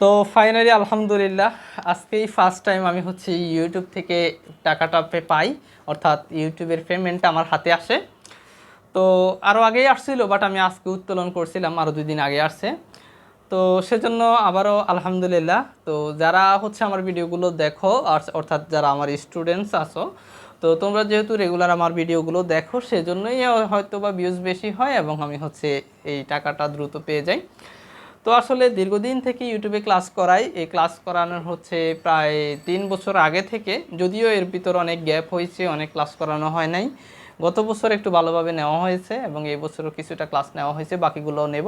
তো ফাইনালি আলহামদুলিল্লাহ, আজকেই ফার্স্ট টাইম আমি হচ্ছে ইউটিউব থেকে টাকাটা পাই, অর্থাৎ ইউটিউবের পেমেন্টটা আমার হাতে আসে। তো আরও আগেই আসছিল বাট আমি আজকে উত্তোলন করছিলাম আরও দুই দিন আগে আসছে। তো সেজন্য আবারও আলহামদুলিল্লাহ, তো যারা হচ্ছে আমার ভিডিওগুলো দেখো, আর অর্থাৎ যারা আমার স্টুডেন্টস আছো, তো তোমরা যেহেতু রেগুলার আমার ভিডিওগুলো দেখো, সেজন্যই হয়তো বা ভিউজ বেশি হয় এবং আমি হচ্ছে এই টাকাটা দ্রুত পেয়ে যাই। তো আসলে দীর্ঘদিন থেকে ইউটিউবে ক্লাস করাই। এই ক্লাস করানোর হচ্ছে প্রায় তিন বছর আগে থেকে। যদিও এর ভিতর অনেক গ্যাপ হয়েছে, অনেক ক্লাস করানো হয় নাই। গত বছর একটু ভালোভাবে নেওয়া হয়েছে এবং এই বছরও কিছুটা ক্লাস নেওয়া হয়েছে, বাকিগুলোও নেব।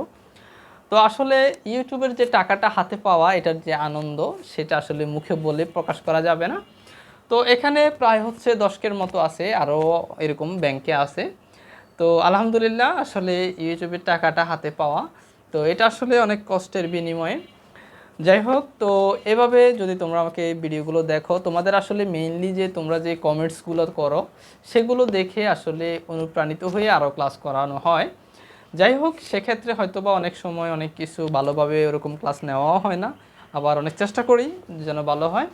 তো আসলে ইউটিউবের যে টাকাটা হাতে পাওয়া, এটার যে আনন্দ, সেটা আসলে মুখে বলে প্রকাশ করা যাবে না। তো এখানে প্রায় হচ্ছে দশকের মতো আছে, আরও এরকম ব্যাংকে আছে। তো আলহামদুলিল্লাহ, আসলে ইউটিউবের টাকাটা হাতে পাওয়া। তো এটা আসলে অনেক কষ্টের বিনিময়ে। যাই হোক, তো এভাবে যদি তোমরা আমাকে ভিডিওগুলো দেখো, তোমাদের আসলে মেইনলি যে তোমরা যে কমেন্টসগুলো করো, সেগুলো দেখে আসলে অনুপ্রাণিত হয়ে আরও ক্লাস করানো হয়। যাই হোক, সেক্ষেত্রে হয়তো বা অনেক সময় অনেক কিছু ভালোভাবে ওরকম ক্লাস নেওয়াও হয় না। আবার অনেক চেষ্টা করি যেন ভালো হয়।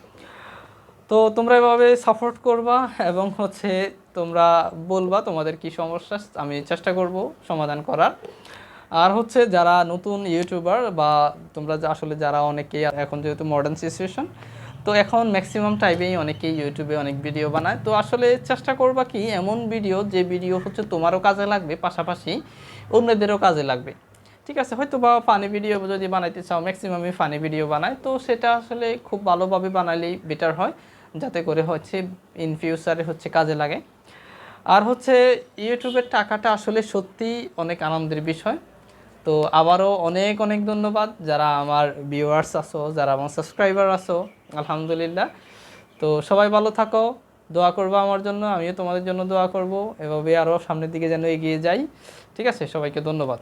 তো তোমরা এভাবে সাপোর্ট করবা এবং হচ্ছে তোমরা বলবা তোমাদের কি সমস্যা, আমি চেষ্টা করব সমাধান করার। আর হচ্ছে যারা নতুন ইউটিউবার বা তোমরা আসলে যারা অনেকেই এখন যেহেতু মডার্ন সিচুয়েশন তো এখন ম্যাক্সিমাম টাইমেই অনেকেই ইউটিউবে অনেক ভিডিও বানায়। তো আসলে চেষ্টা করবা কি, এমন ভিডিও যে ভিডিও হচ্ছে তোমারও কাজে লাগবে, পাশাপাশি অন্যদেরও কাজে লাগবে। ঠিক আছে হয়তো বা ফানি ভিডিও যদি বানাইতে চাও ম্যাক্সিমামই ফানি ভিডিও বানায়। তো সেটা আসলে খুব ভালোভাবে বানালেই বেটার হয়, যাতে করে হচ্ছে ইন ফিউচারে হচ্ছে কাজে লাগে। আর হচ্ছে ইউটিউবের টাকাটা আসলে সত্যি অনেক আনন্দের বিষয়। তো আবারও অনেক অনেক ধন্যবাদ যারা আমার ভিউয়ার্স আছো, যারা আমার সাবস্ক্রাইবার আছো, আলহামদুলিল্লাহ। তো সবাই ভালো থাকো, দোয়া করব আমার জন্য, আমিও তোমাদের জন্য দোয়া করব এভাবে আরও সামনের দিকে যেন এগিয়ে যাই। ঠিক আছে, সবাইকে ধন্যবাদ।